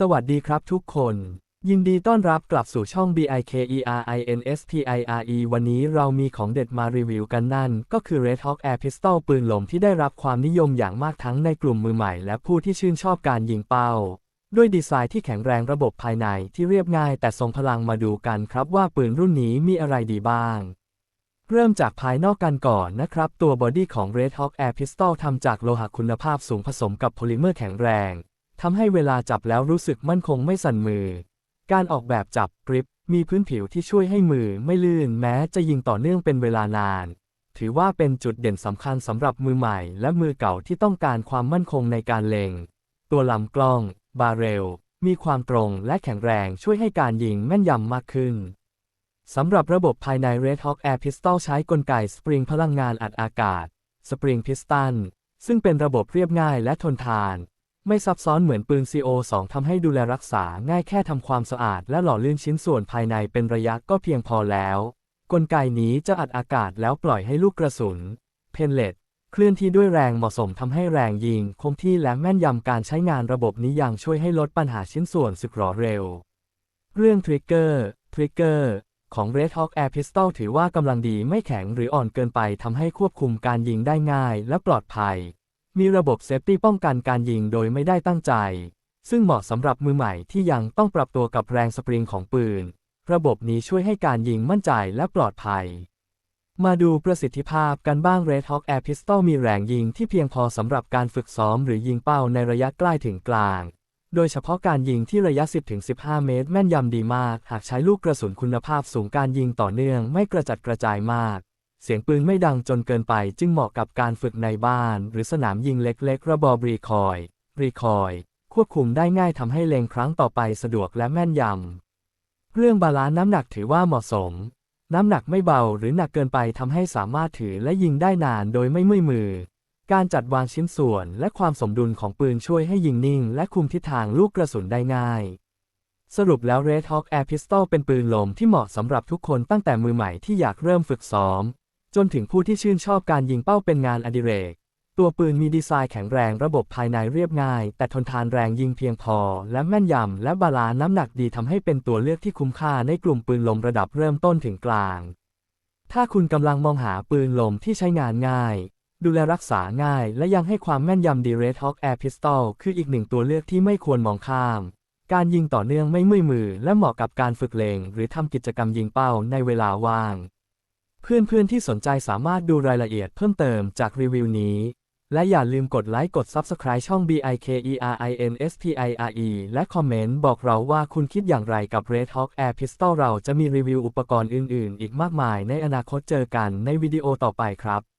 สวัสดีครับทุกคน ยินดีต้อนรับกลับสู่ช่อง BIKERINSPIRE วันนี้เรามีของเด็ดมารีวิวกันนั่น ก็คือ Red Hawk Air Pistol ปืนลมที่ได้รับความนิยมอย่างมากทั้งในกลุ่มมือใหม่และผู้ที่ชื่นชอบการยิงเป้า ด้วยดีไซน์ที่แข็งแรงระบบภายในที่เรียบง่ายแต่ทรงพลังมาดูกันครับว่าปืนรุ่นนี้มีอะไรดีบ้างเริ่มจากภายนอกกันก่อนนะครับ ตัวบอดี้ของ Red Hawk Air Pistol ทำจากโลหะคุณภาพสูงผสมกับโพลิเมอร์แข็งแรง ทำให้เวลาจับแล้วรู้สึกมั่นคงไม่สั่นมือ การออกแบบจับกริปมีพื้นผิวที่ช่วยให้มือไม่ลื่นแม้จะยิงต่อเนื่องเป็นเวลานาน ถือว่าเป็นจุดเด่นสำคัญสำหรับมือใหม่และมือเก่าที่ต้องการความมั่นคงในการเล็ง ตัวลำกล้อง บาเรล มีความตรงและแข็งแรงช่วยให้การยิงแม่นยำมากขึ้นสำหรับระบบภายใน Red Hawk Air Pistol ใช้กลไกสปริงพลังงานอัดอากาศสปริงพิสตันซึ่งเป็นระบบเรียบง่ายและทนทาน ไม่ซับซ้อนเหมือนปืน CO2 ทำให้ดูแลรักษาง่ายแค่ทำความสะอาด และหล่อลื่นชิ้นส่วนภายในเป็นระยะก็เพียงพอแล้ว กลไกนี้จะอัดอากาศแล้วปล่อยให้ลูกกระสุน เพนเลตเคลื่อนที่ด้วยแรงเหมาะสมทำให้แรงยิง คงที่และแม่นยำการใช้งานระบบนี้ยังช่วยให้ลดปัญหาชิ้นส่วนสึกหรอเร็ว เรื่องทริกเกอร์ทริกเกอร์ของ Red Hawk Air Pistol ถือว่ากำลังดีไม่แข็งหรืออ่อนเกินไปทำให้ควบคุมการยิงได้ง่ายและปลอดภัย มีระบบเซฟตี้ป้องกันการยิงโดยไม่ได้ตั้งใจ ซึ่งเหมาะสำหรับมือใหม่ที่ยังต้องปรับตัวกับแรงสปริงของปืน ระบบนี้ช่วยให้การยิงมั่นใจและปลอดภัย มาดูประสิทธิภาพกันบ้าง Red Hawk Air Pistol มีแรงยิงที่เพียงพอสำหรับการฝึกซ้อมหรือยิงเป้าในระยะใกล้ถึงกลาง โดยเฉพาะการยิงที่ระยะ 10-15 เมตร แม่นยำดีมาก หากใช้ลูกกระสุนคุณภาพสูงการยิงต่อเนื่องไม่กระจัดกระจายมาก เสียงปืนไม่ดังจนเกินไปจึงเหมาะกับการฝึกในบ้าน หรือสนามยิงเล็กๆ ระบอบรีคอย รีคอย ควบคุมได้ง่ายทำให้เล็งครั้งต่อไปสะดวกและแม่นยำ เรื่องบาลานซ์น้ำหนักถือว่าเหมาะสม น้ำหนักไม่เบาหรือหนักเกินไปทำให้สามารถถือและยิงได้นานโดยไม่เมื่อยมือ การจัดวางชิ้นส่วนและความสมดุลของปืนช่วยให้ยิงนิ่ง และคุมทิศทางลูกกระสุนได้ง่ายสรุปแล้ว Red Hawk Air Pistol เป็นปืนลมที่เหมาะสำหรับทุกคนตั้งแต่มือใหม่ที่อยากเริ่มฝึกซ้อม จนถึงผู้ที่ชื่นชอบการยิงเป้าเป็นงานอดิเรก ตัวปืนมีดีไซน์แข็งแรงระบบภายในเรียบง่าย แต่ทนทานแรงยิงเพียงพอ และแม่นยำ และบาลานซ์น้ำหนักดีทำให้เป็นตัวเลือกที่คุ้มค่าในกลุ่มปืนลมระดับเริ่มต้นถึงกลาง ถ้าคุณกำลังมองหาปืนลมที่ใช้งานง่าย ดูแลรักษาง่าย และยังให้ความแม่นยำดี Red Hawk Air Pistol คืออีกหนึ่งตัวเลือกที่ไม่ควรมองข้ามการยิงต่อเนื่องไม่มื่อมือ และเหมาะกับการฝึกเลงหรือทำกิจกรรมยิงเป้าในเวลาว่าง เพื่อนๆที่สนใจสามารถดูรายละเอียดเพิ่มเติมจากรีวิวนี้ และอย่าลืมกดไลค์กด Subscribe ช่อง BIKERINSPIRE และคอมเมนต์บอกเราว่าคุณคิดอย่างไรกับ Red Hawk Air Pistol เราจะมีรีวิวอุปกรณ์อื่นๆ อีกมากมายในอนาคตเจอกันในวิดีโอต่อไปครับ